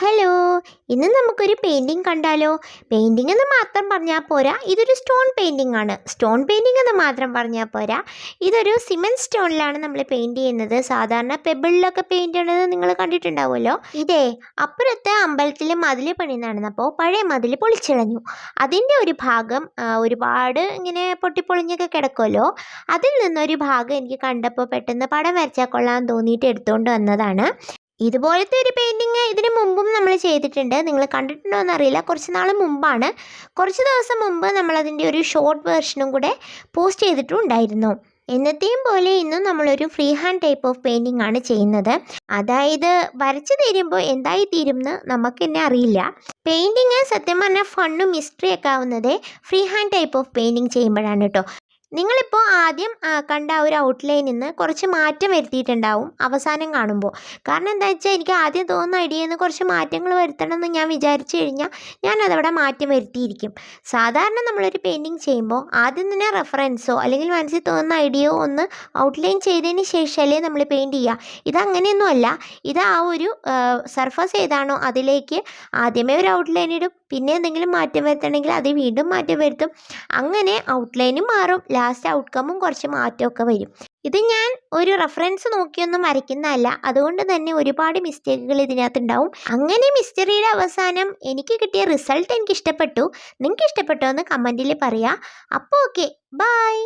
Hello ഇന്ന് നമുക്കൊരു painting കണ്ടാലോ? പെയിന്റിംഗ് എന്ന് മാത്രം പറഞ്ഞാൽ പോരാ ഇതൊരു സ്റ്റോൺ പെയിന്റിംഗ് ആണ്. സ്റ്റോൺ പെയിന്റിംഗ് എന്ന് മാത്രം പറഞ്ഞാൽ പോരാ ഇതൊരു സിമെന്റ് സ്റ്റോണിലാണ് നമ്മൾ പെയിന്റ് ചെയ്യുന്നത്. സാധാരണ പെബിളിലൊക്കെ പെയിന്റ് ചെയ്യണത് നിങ്ങൾ കണ്ടിട്ടുണ്ടാവുമല്ലോ? ഇതേ അപ്പുറത്തെ അമ്പലത്തിൽ മതിൽ പണി നടന്നപ്പോൾ പഴയ മതിൽ പൊളിച്ചിളഞ്ഞു. അതിന്റെ ഒരു ഭാഗം ഒരുപാട് ഇങ്ങനെ പൊട്ടിപ്പൊളിഞ്ഞൊക്കെ കിടക്കുമല്ലോ? അതിൽ നിന്നൊരു ഭാഗം എനിക്ക് കണ്ടപ്പോൾ പെട്ടെന്ന് പടം വരച്ചാൽ കൊള്ളാൻ തോന്നിയിട്ട് എടുത്തുകൊണ്ട് വന്നതാണ്. ഇതുപോലത്തെ ഒരു പെയിന്റിങ് ഇതിന് മുമ്പും നമ്മൾ ചെയ്തിട്ടുണ്ട്. നിങ്ങൾ കണ്ടിട്ടുണ്ടോ എന്നറിയില്ല. കുറച്ച് നാൾ മുമ്പാണ്. കുറച്ച് ദിവസം മുമ്പ് നമ്മളതിന്റെ ഒരു ഷോർട്ട് വേർഷനും കൂടെ പോസ്റ്റ് ചെയ്തിട്ടുണ്ടായിരുന്നു. എന്നത്തെയും പോലെ ഇന്നും നമ്മളൊരു free hand type of painting ആണ് ചെയ്യുന്നത്. അതായത് വരച്ചു തീരുമ്പോൾ എന്തായി തീരും എന്ന് നമുക്ക് തന്നെ അറിയില്ല. പെയിന്റിങ് സത്യം പറഞ്ഞാൽ ഫണ്ണും മിസ്റ്ററി ഒക്കെ ആവുന്നത് free hand type of painting ചെയ്യുമ്പോഴാണ് കേട്ടോ നിങ്ങളിപ്പോൾ ആദ്യം കണ്ട ആ ഒരു ഔട്ട്ലൈനിൽ നിന്ന് കുറച്ച് മാറ്റം വരുത്തിയിട്ടുണ്ടാവും അവസാനം കാണുമ്പോൾ കാരണം എന്താ വെച്ചാൽ എനിക്ക് ആദ്യം തോന്നുന്ന ഐഡിയയിൽ നിന്ന് കുറച്ച് മാറ്റങ്ങൾ വരുത്തണം എന്ന് ഞാൻ വിചാരിച്ചു കഴിഞ്ഞാൽ ഞാനതവിടെ മാറ്റം വരുത്തിയിരിക്കും. സാധാരണ നമ്മളൊരു പെയിന്റിങ് ചെയ്യുമ്പോൾ ആദ്യം തന്നെ റെഫറൻസോ അല്ലെങ്കിൽ മനസ്സിൽ തോന്നുന്ന ഐഡിയയോ ഒന്ന് ഔട്ട്ലൈൻ ചെയ്തതിന് ശേഷമല്ലേ നമ്മൾ പെയിന്റ് ചെയ്യുക ഇതങ്ങനെയൊന്നുമല്ല. ഇത് ആ ഒരു സർഫസ് ഏതാണോ അതിലേക്ക് ആദ്യമേ ഒരു ഔട്ട്ലൈൻ ഇടും. പിന്നെ എന്തെങ്കിലും മാറ്റം വരുത്തണമെങ്കിൽ അത് വീണ്ടും മാറ്റം വരുത്തും. അങ്ങനെ ഔട്ട്ലൈനും മാറും. ലാസ്റ്റ് ഔട്ട്കമ്മും കുറച്ച് മാറ്റമൊക്കെ വരും. ഇത് ഞാൻ ഒരു റെഫറൻസ് നോക്കിയൊന്നും വരയ്ക്കുന്നതല്ല. അതുകൊണ്ട് തന്നെ ഒരുപാട് മിസ്റ്റേക്കുകൾ ഇതിനകത്ത് ഉണ്ടാവും അങ്ങനെ മിസ്റ്ററിയുടെ അവസാനം എനിക്ക് കിട്ടിയ റിസൾട്ട് എനിക്ക് ഇഷ്ടപ്പെട്ടു. നിങ്ങൾക്ക് ഇഷ്ടപ്പെട്ടോ എന്ന് കമന്റിൽ പറയാം. അപ്പോൾ ഓക്കെ ബൈ